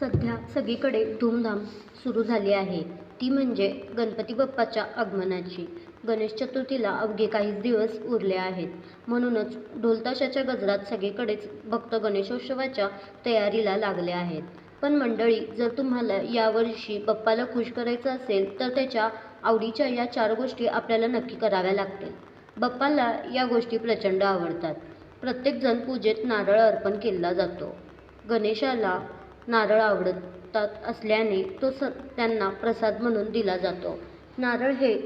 सध्या सगळीकडे धूमधाम सुरू झाली आहे. ती म्हणजे गणपती बाप्पाच्या आगमनाची. गणेश चतुर्थीला अवघे काहीच दिवस उरले आहेत. म्हणूनच ढोलताशाच्या गजरात सगळीकडेच भक्त गणेशोत्सवाच्या तयारीला लागले आहेत. पण मंडळी जर तुम्हाला यावर्षी बाप्पाला खुश करायचं असेल तर त्याच्या आवडीच्या या चार गोष्टी आपल्याला नक्की कराव्या लागतील. बाप्पाला या गोष्टी प्रचंड आवडतात. प्रत्येकजण पूजेत नारळ अर्पण केला जातो. गणेशाला नारळ आवडतात असल्याने तो स त्यांना प्रसाद म्हणून दिला जातो. नारळ हे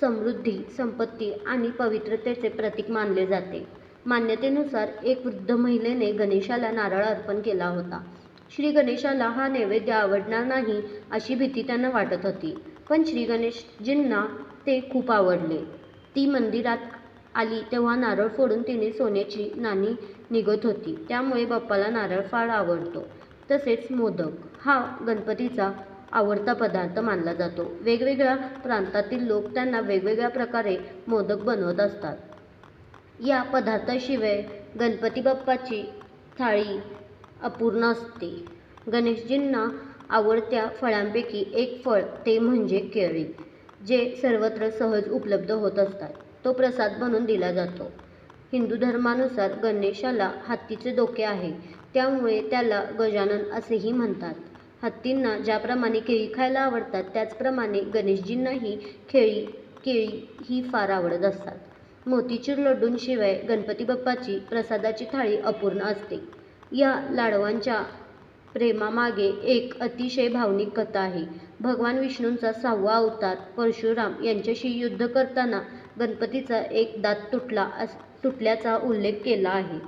समृद्धी संपत्ती आणि पवित्रतेचे प्रतीक मानले जाते. मान्यतेनुसार एक वृद्ध महिलेने गणेशाला नारळ अर्पण केला होता. श्री गणेशाला हा नैवेद्य आवडणार नाही अशी भीती त्यांना वाटत होती. पण श्री गणेशजींना ते खूप आवडले. ती मंदिरात आली तेव्हा नारळ फोडून तिने सोन्याची नाणी निघत होती. त्यामुळे बाप्पाला नारळ फार आवडतो. तसेच मोदक हा गणपतीचा आवडता पदार्थ मानला जातो. वेगवेगळ्या प्रांतातील लोक त्यांना वेगवेगळ्या प्रकारे मोदक बनवत असतात. या पदार्थाशिवाय गणपती बाप्पाची थाळी अपूर्ण असते. गणेशजींना आवडत्या फळांपैकी एक फळ ते म्हणजे केळी जे सर्वत्र सहज उपलब्ध होत असतात. तो प्रसाद म्हणून दिला जातो. हिंदू धर्मानुसार गणेशाला हत्तीचे डोके आहे. त्यामुळे त्याला गजानन असेही म्हणतात. हत्तींना ज्याप्रमाणे केळी खायला आवडतात त्याचप्रमाणे गणेशजींनाही खेळी केळी ही फार आवडत असतात. मोतीचूर लड्डूंशिवाय गणपती बाप्पाची प्रसादाची थाळी अपूर्ण असते. या लाडवांच्या प्रेमामागे एक अतिशय भावनिक कथा आहे. भगवान विष्णूंचा सहावा अवतार परशुराम यांच्याशी युद्ध करताना गणपतीचा एक दात तुटला अस तुटल्याचा उल्लेख केला आहे.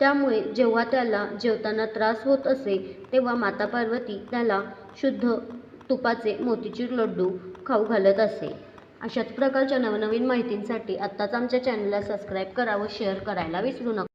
त्यामुळे जेव्हा त्याला जेवताना त्रास होत असे तेव्हा माता पार्वती त्याला शुद्ध तुपाचे मोतीचूर लड्डू खाऊ घालत असे. अशाच प्रकारच्या नवनवीन माहितींसाठी आत्ताच आमच्या चॅनलला सबस्क्राईब करा व शेअर करायला विसरू नका.